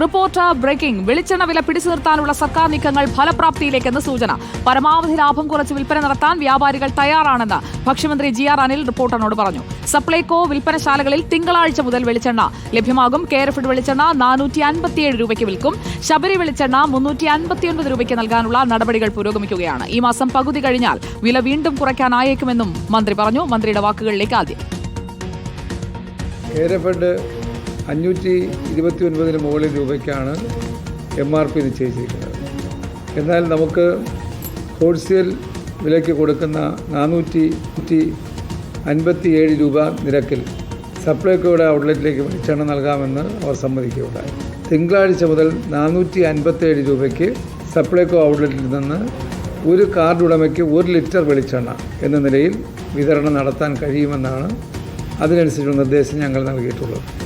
Report breaking. വെളിച്ചെണ്ണ വില പിടിച്ചു നിർത്താനുള്ള സർക്കാർ നീക്കങ്ങൾ ഫലപ്രാപ്തിയിലേക്കെന്ന് സൂചന. പരമാവധി ലാഭം കുറച്ച് വിൽപ്പന നടത്താൻ വ്യാപാരികൾ തയ്യാറാണെന്ന് ഭക്ഷ്യമന്ത്രി ജി ആർ അനിൽ റിപ്പോർട്ടറിനോട് പറഞ്ഞു. സപ്ലൈകോ വിൽപ്പനശാലകളിൽ തിങ്കളാഴ്ച മുതൽ വെളിച്ചെണ്ണ ലഭ്യമാകും. കേരഫിഡ് വെളിച്ചെണ്ണ നാനൂറ്റി അൻപത്തിയേഴ് രൂപയ്ക്ക് വിൽക്കും. ശബരി വെളിച്ചെണ്ണ മുന്നൂറ്റി അൻപത്തിയൊൻപത് രൂപയ്ക്ക് നൽകാനുള്ള നടപടികൾ പുരോഗമിക്കുകയാണ്. ഈ മാസം പകുതി കഴിഞ്ഞാൽ വില വീണ്ടും കുറയ്ക്കാനായേക്കുമെന്നും മന്ത്രി പറഞ്ഞു. മന്ത്രിയുടെ വാക്കുകളിലേക്ക് ആദ്യം. അഞ്ഞൂറ്റി ഇരുപത്തി ഒൻപതിന് മുകളിൽ രൂപയ്ക്കാണ് എം ആർ പി നിശ്ചയിച്ചിരിക്കുന്നത്. എന്നാൽ നമുക്ക് ഹോൾസെയിൽ വിലയ്ക്ക് കൊടുക്കുന്ന നാനൂറ്റി നൂറ്റി അൻപത്തി ഏഴ് രൂപ നിരക്കിൽ സപ്ലൈകോയുടെ ഔട്ട്ലെറ്റിലേക്ക് വെളിച്ചെണ്ണ നൽകാമെന്ന് അവർ സമ്മതിക്കുകയുണ്ടായി. തിങ്കളാഴ്ച മുതൽ നാനൂറ്റി അൻപത്തേഴ് രൂപയ്ക്ക് സപ്ലൈകോ ഔട്ട്ലെറ്റിൽ നിന്ന് ഒരു കാർഡ് ഉടമയ്ക്ക് ഒരു ലിറ്റർ വെളിച്ചെണ്ണ എന്ന നിലയിൽ വിതരണം നടത്താൻ കഴിയുമെന്നാണ് അതിനനുസരിച്ചുള്ള നിർദ്ദേശം ഞങ്ങൾ നൽകിയിട്ടുള്ളത്.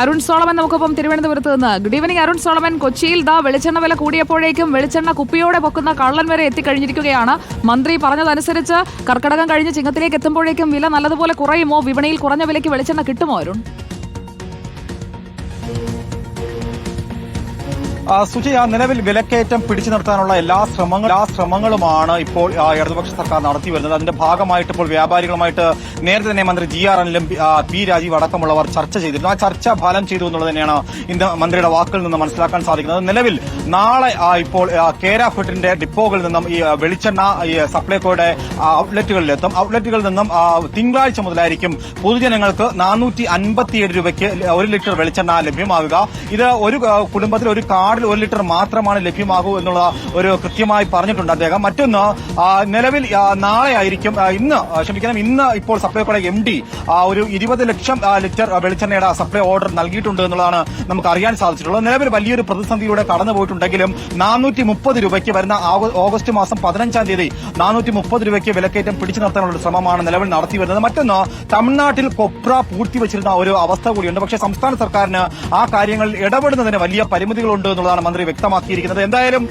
അരുൺ സോളമൻ നമുക്കൊപ്പം തിരുവനന്തപുരത്ത് നിന്ന്. Good evening Arun Solomon. കൊച്ചിയിൽ ദാ വെളിച്ചെണ്ണ വില കൂടിയപ്പോഴേക്കും വെളിച്ചെണ്ണ കുപ്പിയോടെ പൊക്കുന്ന കള്ളൻ വരെ എത്തിക്കഴിഞ്ഞിരിക്കുകയാണ്. മന്ത്രി പറഞ്ഞതനുസരിച്ച് കർക്കടകം കഴിഞ്ഞ് ചിങ്ങത്തിലേക്ക് എത്തുമ്പോഴേക്കും വില നല്ലതുപോലെ കുറയുമോ? വിപണിയിൽ കുറഞ്ഞ വിലയ്ക്ക് വെളിച്ചെണ്ണ കിട്ടുമോ അരുൺ? ആ, സുജയ നിലവിൽ വിലക്കയറ്റം പിടിച്ചു നിർത്താനുള്ള എല്ലാ ശ്രമങ്ങളും എല്ലാ ശ്രമങ്ങളുമാണ് ഇപ്പോൾ ആ, ഇടതുപക്ഷ സർക്കാർ നടത്തി വരുന്നത്. അതിന്റെ ഭാഗമായിട്ട് ഇപ്പോൾ വ്യാപാരികളുമായിട്ട് നേരത്തെ തന്നെ മന്ത്രി ജി ആർ അനിലും പി രാജീവ് അടക്കമുള്ളവർ ചർച്ച ചെയ്തിരുന്നു. ആ ചർച്ച ഫലം ചെയ്തു എന്നുള്ളത് തന്നെയാണ് ഇന്ന് മന്ത്രിയുടെ വാക്കിൽ നിന്ന് മനസ്സിലാക്കാൻ സാധിക്കുന്നത്. നിലവിൽ നാളെ ആ, ഇപ്പോൾ ആ, കേര ഫുഡിന്റെ ഡിപ്പോകളിൽ നിന്നും ഈ വെളിച്ചെണ്ണ സപ്ലൈകോയുടെ ഔട്ട്ലെറ്റുകളിൽ ഔട്ട്ലെറ്റുകളിലെത്തും. ഔട്ട്ലെറ്റുകളിൽ നിന്നും ആ, തിങ്കളാഴ്ച മുതലായിരിക്കും പൊതുജനങ്ങൾക്ക് നാനൂറ്റി അൻപത്തിയേഴ് രൂപയ്ക്ക് ഒരു ലിറ്റർ വെളിച്ചെണ്ണ ലഭ്യമാകുക. ഇത് ഒരു ആ, കുടുംബത്തിൽ ഒരു കാർഡിൽ ഒരു ലിറ്റർ മാത്രമാണ് ലഭ്യമാകൂ എന്നുള്ള ഒരു കൃത്യമായി പറഞ്ഞിട്ടുണ്ട് അദ്ദേഹം. മറ്റൊന്ന് നിലവിൽ നാളെ ആയിരിക്കും ഇന്ന് ക്ഷമിക്കണം ഇന്ന് ഇപ്പോൾ സപ്ലൈകോയുടെ എം ഡി ഒരു ഇരുപത് ലക്ഷം ലിറ്റർ വെളിച്ചെണ്ണയുടെ സപ്ലൈ ഓർഡർ നൽകിയിട്ടുണ്ട് എന്നുള്ളതാണ് നമുക്ക് അറിയാൻ സാധിച്ചിട്ടുള്ളത്. നിലവിൽ വലിയൊരു പ്രതിസന്ധിയിലൂടെ കടന്നുപോയിട്ടുണ്ടെങ്കിലും നാനൂറ്റി മുപ്പത് രൂപയ്ക്ക് വരുന്ന ഓഗസ്റ്റ് മാസം പതിനഞ്ചാം തീയതി നാനൂറ്റി മുപ്പത് രൂപയ്ക്ക് വിലക്കയറ്റം പിടിച്ചു നിർത്താനുള്ള ശ്രമമാണ് നിലവിൽ നടത്തി വരുന്നത്. മറ്റൊന്ന് തമിഴ്നാട്ടിൽ കൊപ്ര പൂഴ്ത്തിവച്ചിരുന്ന ഒരു അവസ്ഥ കൂടിയുണ്ട്. പക്ഷേ സംസ്ഥാന സർക്കാരിന് ആ കാര്യങ്ങളിൽ ഇടപെടുന്നതിന് വലിയ പരിമിതികളുണ്ട് എന്നുള്ളതാണ് മന്ത്രി വ്യക്തമാക്കിയിരിക്കുന്നത്. എന്തായാലും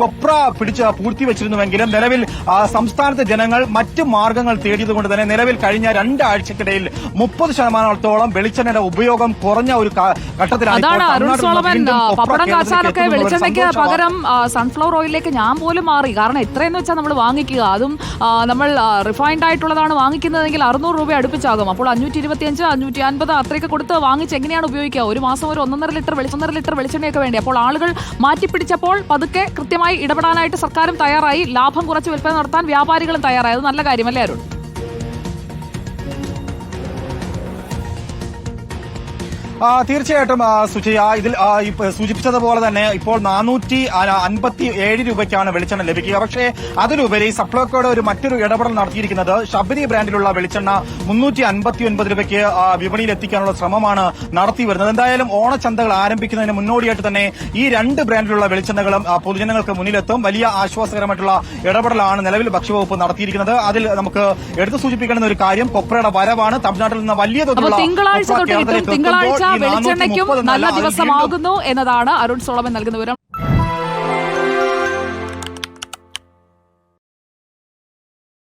കൊപ്ര പിടിച്ച് പൂഴ്ത്തിവച്ചിരുന്നുവെങ്കിലും നിലവിൽ സംസ്ഥാനത്തെ ജനങ്ങൾ മറ്റ് മാർഗങ്ങൾ തേടിയതുകൊണ്ട് തന്നെ നിലവിൽ കഴിഞ്ഞ രണ്ടാഴ്ചക്കിടയിൽ മുപ്പത് ശതമാനത്തോളം വെളിച്ചെണ്ണയുടെ ഉപയോഗം കുറഞ്ഞ ഒരു ഘട്ടത്തിലാണ് പപ്പടം കാച്ചാനൊക്കെ വെളിച്ചെണ്ണയ്ക്ക്. പകരം സൺഫ്ലവർ ഓയിലിലേക്ക് ഞാൻ പോലും മാറി. കാരണം എത്രയെന്ന് വെച്ചാൽ നമ്മൾ വാങ്ങിക്കുക. അതും നമ്മൾ റിഫൈൻഡ് ആയിട്ടുള്ളതാണ് വാങ്ങിക്കുന്നതെങ്കിൽ അറുന്നൂറ് രൂപ അടുപ്പിച്ചാകും. അപ്പോൾ അഞ്ഞൂറ്റി ഇരുപത്തിയഞ്ച് അഞ്ഞൂറ്റി അൻപത് അത്രയൊക്കെ കൊടുത്ത് വാങ്ങിച്ച് എങ്ങനെയാണ് ഉപയോഗിക്കുക? ഒരു മാസം ഒരു ഒന്നൊന്നര ലിറ്റർ വെളിച്ചൊന്നര ലിറ്റർ വെളിച്ചെണ്ണയൊക്കെ വേണ്ടി? അപ്പോൾ ആളുകൾ മാറ്റിപ്പിടിച്ചപ്പോൾ പതുക്കെ കൃത്യമായി ഇടപെടാനായിട്ട് സർക്കാരും തയ്യാറായി. ലാഭം കുറച്ച് വിൽപ്പന നടത്താൻ വ്യാപാരികളും തയ്യാറായത് നല്ല കാര്യമല്ലേ അരുൺ? തീർച്ചയായിട്ടും സുജയ ഇതിൽ സൂചിപ്പിച്ചതുപോലെ തന്നെ ഇപ്പോൾ നാനൂറ്റി അൻപത്തി ഏഴ് രൂപയ്ക്കാണ് വെളിച്ചെണ്ണ ലഭിക്കുക. പക്ഷേ അതിലുപരി സപ്ലൈക്കോയുടെ ഒരു മറ്റൊരു ഇടപെടൽ നടത്തിയിരിക്കുന്നത് ശബരി ബ്രാൻഡിലുള്ള വെളിച്ചെണ്ണ മുന്നൂറ്റി അൻപത്തി ഒൻപത് രൂപയ്ക്ക് വിപണിയിൽ എത്തിക്കാനുള്ള ശ്രമമാണ് നടത്തി വരുന്നത്. എന്തായാലും ഓണച്ചന്തകൾ ആരംഭിക്കുന്നതിന് മുന്നോടിയായിട്ട് തന്നെ ഈ രണ്ട് ബ്രാൻഡിലുള്ള വെളിച്ചെണ്ണകളും പൊതുജനങ്ങൾക്ക് മുന്നിലെത്തും. വലിയ ആശ്വാസകരമായിട്ടുള്ള ഇടപെടലാണ് നിലവിൽ ഭക്ഷ്യവകുപ്പ് നടത്തിയിരിക്കുന്നത്. അതിൽ നമുക്ക് എടുത്തു സൂചിപ്പിക്കേണ്ട ഒരു കാര്യം കൊപ്രയുടെ വരവാണ്. തമിഴ്നാട്ടിൽ നിന്ന് വലിയ തോതിലുള്ള തിങ്കളാഴ്ച വെളിച്ചെണ്ണയ്ക്കും 430 നല്ല ദിവസമാകുന്നു എന്നതാണ് അരുൺ സോളമൻ നൽകുന്ന വിവരം.